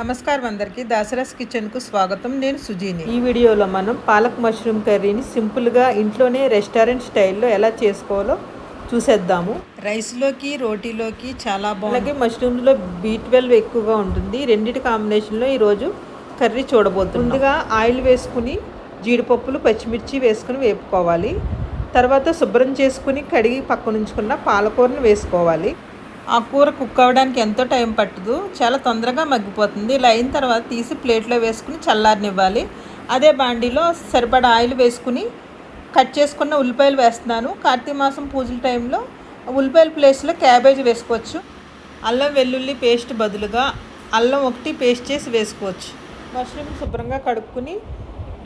నమస్కారం అందరికీ. దాసరస్ కిచెన్కు స్వాగతం. నేను సుజీని. ఈ వీడియోలో మనం పాలక్ మష్రూమ్ కర్రీని సింపుల్గా ఇంట్లోనే రెస్టారెంట్ స్టైల్లో ఎలా చేసుకోవాలో చూసేద్దాము. రైస్లోకి రోటీలోకి చాలా అలాగే బాగుంది మష్రూమ్లో బీ ట్వెల్వ్ ఎక్కువగా ఉంటుంది. రెండింటి కాంబినేషన్లో ఈరోజు కర్రీ చూడబోతుంది ముందుగా ఆయిల్ వేసుకుని జీడిపప్పులు పచ్చిమిర్చి వేసుకుని వేపుకోవాలి. తర్వాత శుభ్రం చేసుకుని కడిగి పక్కన ఉంచుకున్న పాలకూరను వేసుకోవాలి. ఆ కూర కుక్ అవ్వడానికి ఎంతో టైం పట్టదు. చాలా తొందరగా మగ్గిపోతుంది. ఇలా అయిన తర్వాత తీసి ప్లేట్లో వేసుకుని చల్లారనివ్వాలి. అదే బాండీలో సరిపడా ఆయిల్ వేసుకుని కట్ చేసుకున్న ఉల్లిపాయలు వేస్తున్నాను. కార్తీక మాసం పూజల టైంలో ఉల్లిపాయల ప్లేస్లో క్యాబేజ్ వేసుకోవచ్చు. అల్లం వెల్లుల్లి పేస్ట్ బదులుగా అల్లం ఒకటి పేస్ట్ చేసి వేసుకోవచ్చు. మష్రూమ్ శుభ్రంగా కడుక్కుని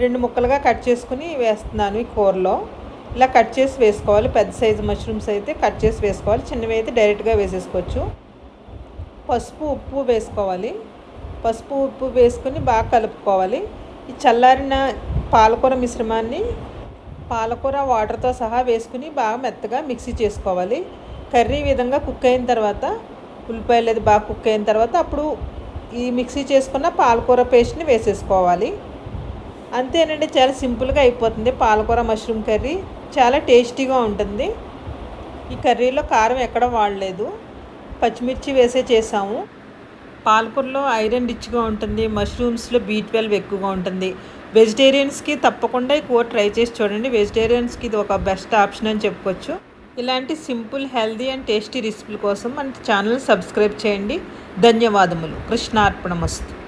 రెండు ముక్కలుగా కట్ చేసుకుని వేస్తున్నాను ఈ కూరలో. ఇలా కట్ చేసి వేసుకోవాలి. పెద్ద సైజు మష్రూమ్స్ అయితే కట్ చేసి వేసుకోవాలి. చిన్నవి అయితే డైరెక్ట్గా వేసేసుకోవచ్చు. పసుపు ఉప్పు వేసుకోవాలి. పసుపు ఉప్పు వేసుకుని బాగా కలుపుకోవాలి. ఈ చల్లారిన పాలకూర మిశ్రమాన్ని పాలకూర వాటర్తో సహా వేసుకుని బాగా మెత్తగా మిక్సీ చేసుకోవాలి. కర్రీ విధంగా కుక్ అయిన తర్వాత ఉల్లిపాయలు అది బాగా కుక్ అయిన తర్వాత అప్పుడు ఈ మిక్సీ చేసుకున్న పాలకూర పేస్ట్ని వేసేసుకోవాలి. అంతేనండి చాలా సింపుల్గా అయిపోతుంది. పాలకూర మష్రూమ్ కర్రీ చాలా టేస్టీగా ఉంటుంది. ఈ కర్రీలో కారం ఎక్కడ వాడలేదు. పచ్చిమిర్చి వేసే చేసాము. పాలకూరలో ఐరన్ రిచ్గా ఉంటుంది. మష్రూమ్స్లో బీ ట్వెల్వ్ ఎక్కువగా ఉంటుంది. వెజిటేరియన్స్కి తప్పకుండా ఈ కూర ట్రై చేసి చూడండి. వెజిటేరియన్స్కి ఇది ఒక బెస్ట్ ఆప్షన్ అని చెప్పుకోవచ్చు. ఇలాంటి సింపుల్ హెల్దీ అండ్ టేస్టీ రెసిపీల కోసం మన ఛానల్ సబ్స్క్రైబ్ చేయండి. ధన్యవాదములు. కృష్ణార్పణమస్తు.